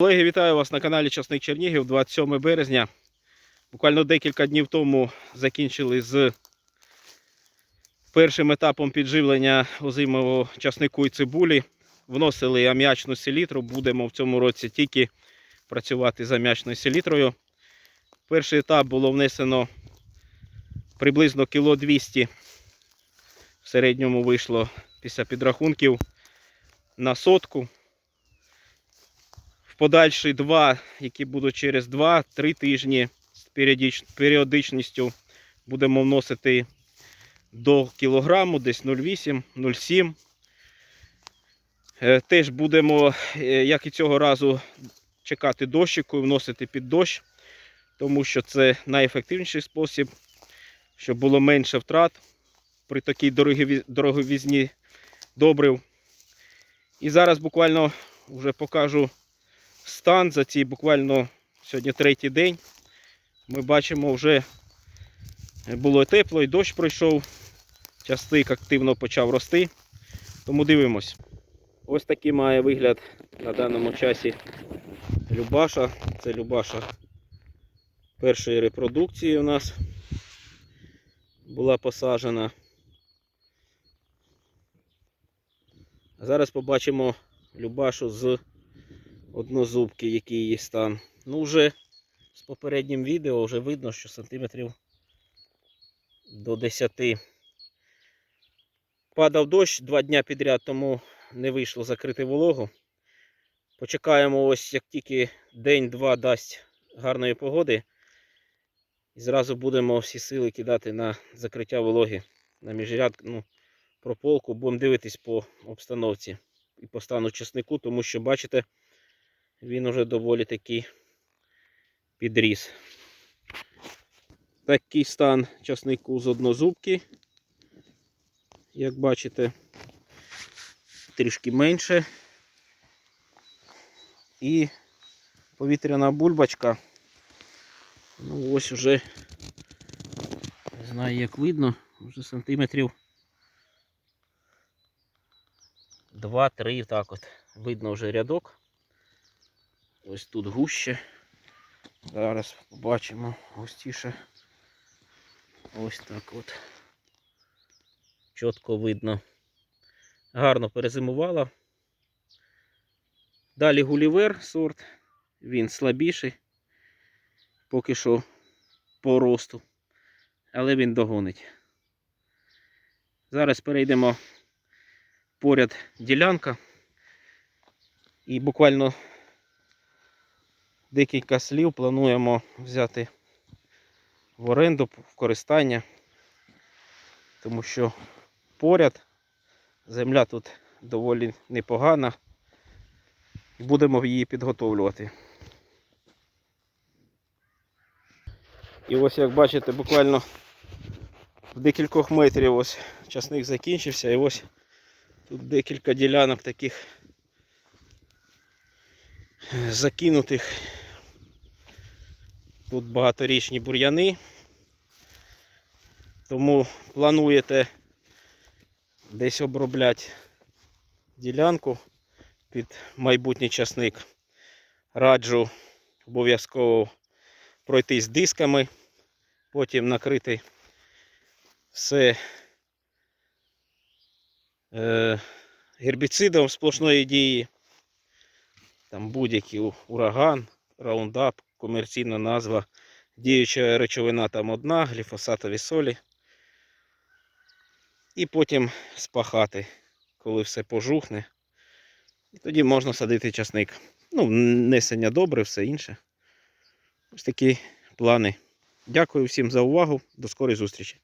Колеги, вітаю вас на каналі Часник Чернігів 27 березня. Буквально декілька днів тому закінчили з першим етапом підживлення озимого часнику і цибулі. Вносили ам'ячну селітру. Будемо в цьому році тільки працювати з ам'ячною селітрою. Перший етап було внесено приблизно кіло 200. В середньому вийшло після підрахунків на сотку подальші два, які будуть через 2-3 тижні з періодичністю будемо вносити до кілограму, десь 0,8-0,7. Е, Теж будемо, е, як і цього разу, чекати дощику і вносити під дощ, тому що це найефективніший спосіб, щоб було менше втрат при такій дороговізні добрив. І зараз буквально вже покажу стан за ці буквально сьогодні третій день. Ми бачимо, вже було тепло, і дощ пройшов. Частик активно почав рости. Тому дивимось. Ось такий має вигляд на даному часі Любаша. Це Любаша першої репродукції у нас була посаджена. Зараз побачимо Любашу з однозубки, який її стан. Ну, вже з попереднім відео вже видно, що сантиметрів до 10. Падав дощ два дня підряд, тому не вийшло закрити вологу. Почекаємо ось, як тільки день-два дасть гарної погоди. І зразу будемо всі сили кидати на закриття вологи на міжряд, ну, прополку. Будемо дивитись по обстановці і по стану чеснику, тому що, бачите, він уже доволі таки підріс. Такий стан часнику з однозубки. Як бачите, трішки менше. І повітряна бульбочка. Ну ось уже, не знаю як видно, вже сантиметрів 2-3 так от. Видно вже рядок. Ось тут гуще. Зараз побачимо густіше. Ось так от. Чітко видно. Гарно перезимувала. Далі гулівер сорт. Він слабіший. Поки що по росту. Але він догонить. Зараз перейдемо поряд ділянка. І буквально декілька слів плануємо взяти в оренду в користання, тому що поряд земля тут доволі непогана. Будемо її підготовлювати. І ось як бачите, буквально в декількох метрів ось часник закінчився і ось тут декілька ділянок таких е, закинутих. Тут багаторічні бур'яни. Тому плануєте десь обробляти ділянку під майбутній часник. Раджу обов'язково пройтись дисками, потім накрити все е, гербіцидом сплошної дії. Там будь-який ураган, раундап, комерційна назва. Діюча речовина там одна, гліфосатові солі. І потім спахати, коли все пожухне. І тоді можна садити часник. Ну, несення добре, все інше. Ось такі плани. Дякую всім за увагу. До скорої зустрічі.